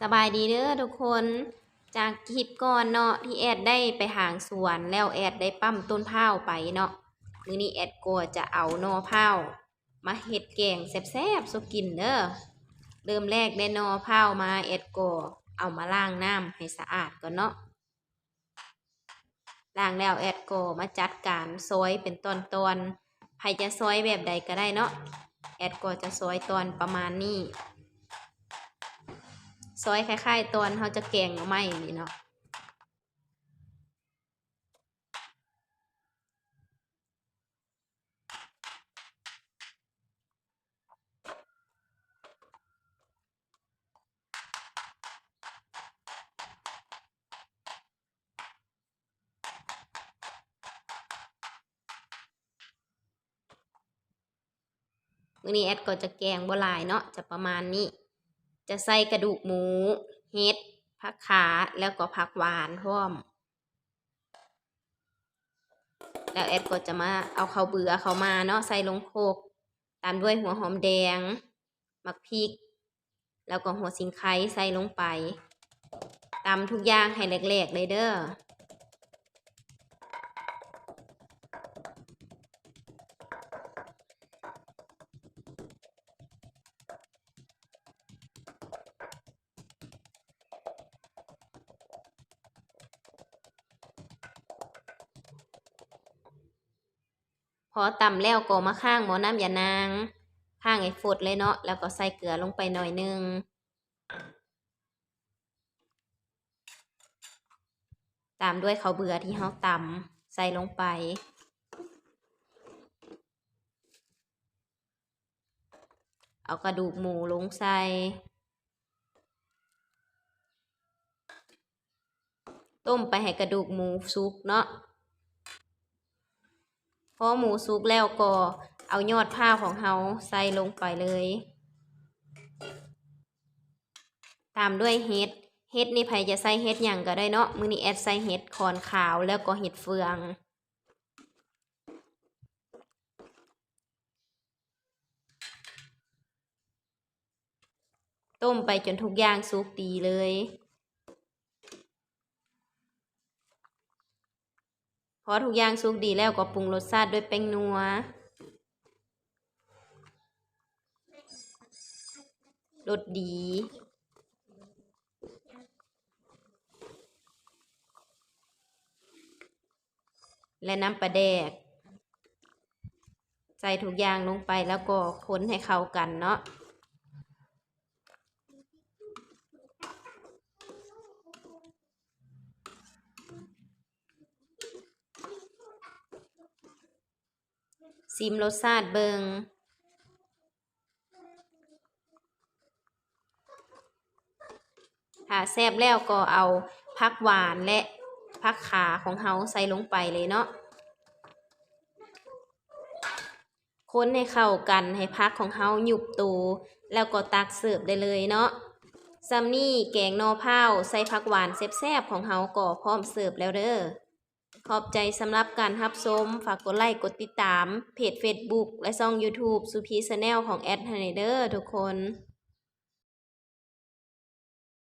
สบายดีเด้อทุกคนจากคลิปก่อนเนาะที่แอดได้ไปหางสวนแล้วแอดได้ปั้มต้นพร้าไปเนาะมื้อนี้แอดก็จะเอาหนอพร้ามาเฮ็ดแกงแซ่บๆสุกินเด้อเริ่มแรกได้หนอพร้ามาแอดก็เอามาล้างน้ำให้สะอาดก่อนเนาะล้างแล้วแอดก็มาจัดการซอยเป็นตอนๆใครจะซอยแบบใดก็ได้เนาะแอดก็จะซอยตอนประมาณนี้ ซอยคล้ายๆตอนเขาจะแกงหน่อไม้นี่เนาะมื้อนี้แอดก็จะแกงบ่หลายเนาะจะประมาณนี้ จะใส่กระดูกหมูเห็ดผักขาแล้วก็ผักหวานพร้อม แล้วแอดก็จะมาเอาข้าวเบื่อเขามาเนาะใส่ลงโคก ตามด้วยหัวหอมแดงมักพริก แล้วก็หัวสิงไคใส่ลงไปตำทุกอย่างให้แหลกๆเลยเด้อ พอตำแล้วก็มาข้างหมอน้ำยานางข้างไอ้ฟดเลยเนาะแล้วก็ใส่เกลือลงไปหน่อยนึงตามด้วยข้าวเบื่อที่เฮาตำใส่ลงไป เอากระดูกหมูลงใส่ต้มไปให้กระดูกหมูสุกเนาะ พอหมูสุกแล้วก็เอายอดผ้าของเฮาใส่ลงไปเลย ตามด้วยเห็ด เห็ดนี่ไผจะใส่เห็ดหยังก็ได้เนาะ มือนี้แอดใส่เห็ดคอนขาวแล้วก็เห็ดเฟือง ต้มไปจนทุกอย่างสุกดีเลย พอทุกอย่างสุกดีแล้วก็ปรุงรสชาติด้วยแป้งนัวรสดี และน้ำปลาแดก ใส่ทุกอย่างลงไปแล้วก็คนให้เข้ากันเนาะ ซิมรสชาติเบิงถ้าแซ่บแล้วก็เอาผักหวานและผักขาของเฮาใส่ลงไปเลยเนาะคนให้เข้ากันให้พักของเฮาหยุบตูแล้วก็ตักเสิร์ฟได้เลยเนาะซัมนี่แกงนอพร้าใส่ผักหวานแซ่บๆของเฮาก็พร้อมเสิร์ฟแล้วเด้อ ขอบใจสำหรับการรับชมฝากกดไลค์กดติดตาม เพจ Facebook และช่อง YouTube สุพีชแนลของแอดไฮเดอร์ทุกคน